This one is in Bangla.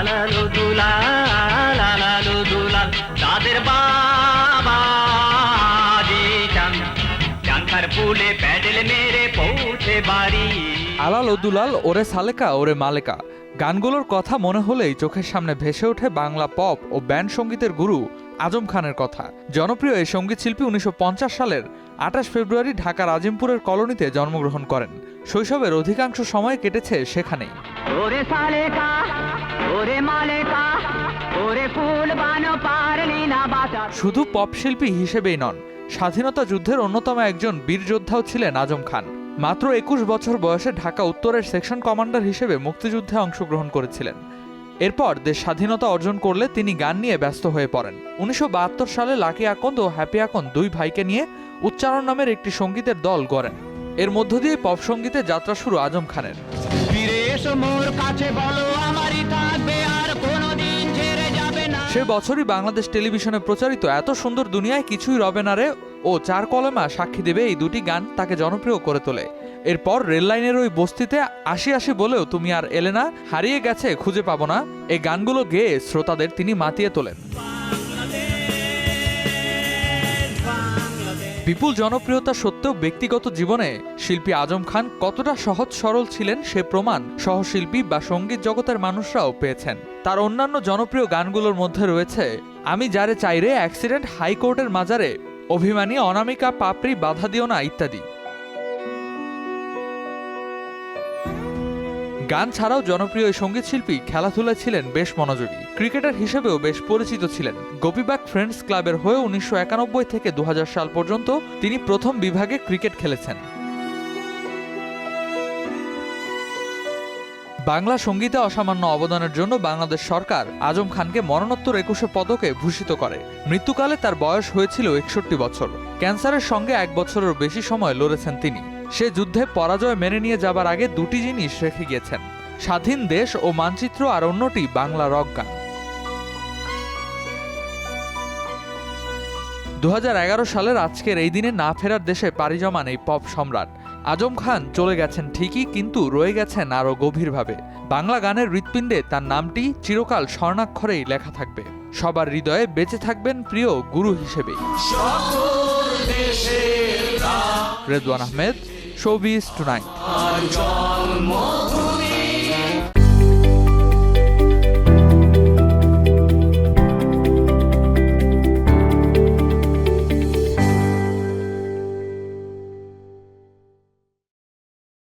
লালালু দুলাল লালালু দুলাল তাদের বাবা চাঙ্কার পুলে প্যাডেল মেরে পৌঁছে বাড়ি। আলাল দুলাল ওরে সালেকা, ওরে মালেকা। গানগুলোর কথা মনে হলেই চোখের সামনে ভেসে ওঠে বাংলা পপ ও ব্যান্ড সঙ্গীতের গুরু আজম খানের কথা। জনপ্রিয় এই সংগীত শিল্পী উনিশশো পঞ্চাশ সালের আঠাশ ফেব্রুয়ারি ঢাকার আজিমপুরের কলোনিতে জন্মগ্রহণ করেন। শৈশবের অধিকাংশ সময় কেটেছে সেখানেই। ওরে সালেকা ওরে মালেকা ওরে ফুল বানো পারলি না বাঁচা শুধু পপ শিল্পী হিসেবেই নন স্বাধীনতা যুদ্ধের অন্যতম একজন বীর যোদ্ধাও ছিলেন আজম খান। মাত্র একুশ বছর বয়সে ঢাকা উত্তরের সেকশন কমান্ডার হিসেবে মুক্তিযুদ্ধে অংশগ্রহণ করেছিলেন। এরপর দেশ স্বাধীনতা অর্জন করলে তিনি গান নিয়ে ব্যস্ত হয়ে পড়েন। উনিশশো বাহাত্তর সালে লাকি আকন্দ ও হ্যাপি আকন্দ দুই ভাইকে নিয়ে উচ্চারণ নামের একটি সঙ্গীতের দল গড়েন। এর মধ্য দিয়ে পপ সঙ্গীতে যাত্রা শুরু আজম খানের। সে বছরই বাংলাদেশ টেলিভিশনে প্রচারিত এত সুন্দর দুনিয়ায় কিছুই রবে না রে ও চার কলমা সাক্ষী দেবে এই দুটি গান তাকে জনপ্রিয় করে তোলে। এরপর রেললাইনের ওই বস্তিতে আসি আসি বলেও তুমি আর এলে না হারিয়ে গেছে খুঁজে পাবো না। এই গানগুলো গেয়ে শ্রোতাদের তিনি মাতিয়ে তোলেন। বিপুল জনপ্রিয়তা সত্ত্বেও ব্যক্তিগত জীবনে শিল্পী আজম খান কতটা সহজ সরল ছিলেন সে প্রমাণ সহশিল্পী বা সংগীত জগতের মানুষরাও পেয়েছেন। তার অন্যান্য জনপ্রিয় গানগুলোর মধ্যে রয়েছে আমি যারে চাইরে অ্যাক্সিডেন্ট, হাইকোর্টের মাজারে, অভিমানী, অনামিকা, পাপড়ি, বাধা দিও না, ইত্যাদি। গান ছাড়াও জনপ্রিয় এই সংগীত শিল্পী খেলাধুলায় ছিলেন বেশ মনোযোগী। ক্রিকেটার হিসেবেও বেশ পরিচিত ছিলেন। গোপীবাগ ফ্রেন্ডস ক্লাবের হয়ে উনিশশো একানব্বই থেকে দু হাজার সাল পর্যন্ত তিনি প্রথম বিভাগে ক্রিকেট খেলেছেন। বাংলা সঙ্গীতে অসামান্য অবদানের জন্য বাংলাদেশ সরকার আজম খানকে মরণোত্তর একুশে পদকে ভূষিত করে। মৃত্যুকালে তার বয়স হয়েছিল একষট্টি বছর। ক্যান্সারের সঙ্গে এক বছরের বেশি সময় লড়েছেন তিনি। সে যুদ্ধে পরাজয় মেনে নিয়ে যাবার আগে দুটি জিনিস রেখে গিয়েছেন স্বাধীন দেশ ও মানচিত্র আর অন্যটি বাংলা রক গান। দু সালের আজকের এই দিনে না ফেরার দেশে পাড়ি জমান এই পপ সম্রাট। আজম খান চলে গেছেন ঠিকই কিন্তু রয়ে গেছেন আরও গভীরভাবে। বাংলা গানের হৃৎপিণ্ডে তার নামটি চিরকাল স্বর্ণাক্ষরেই লেখা থাকবে। সবার হৃদয়ে বেঁচে থাকবেন প্রিয় গুরু হিসেবেই। Redwan Ahmed showbiz tonight.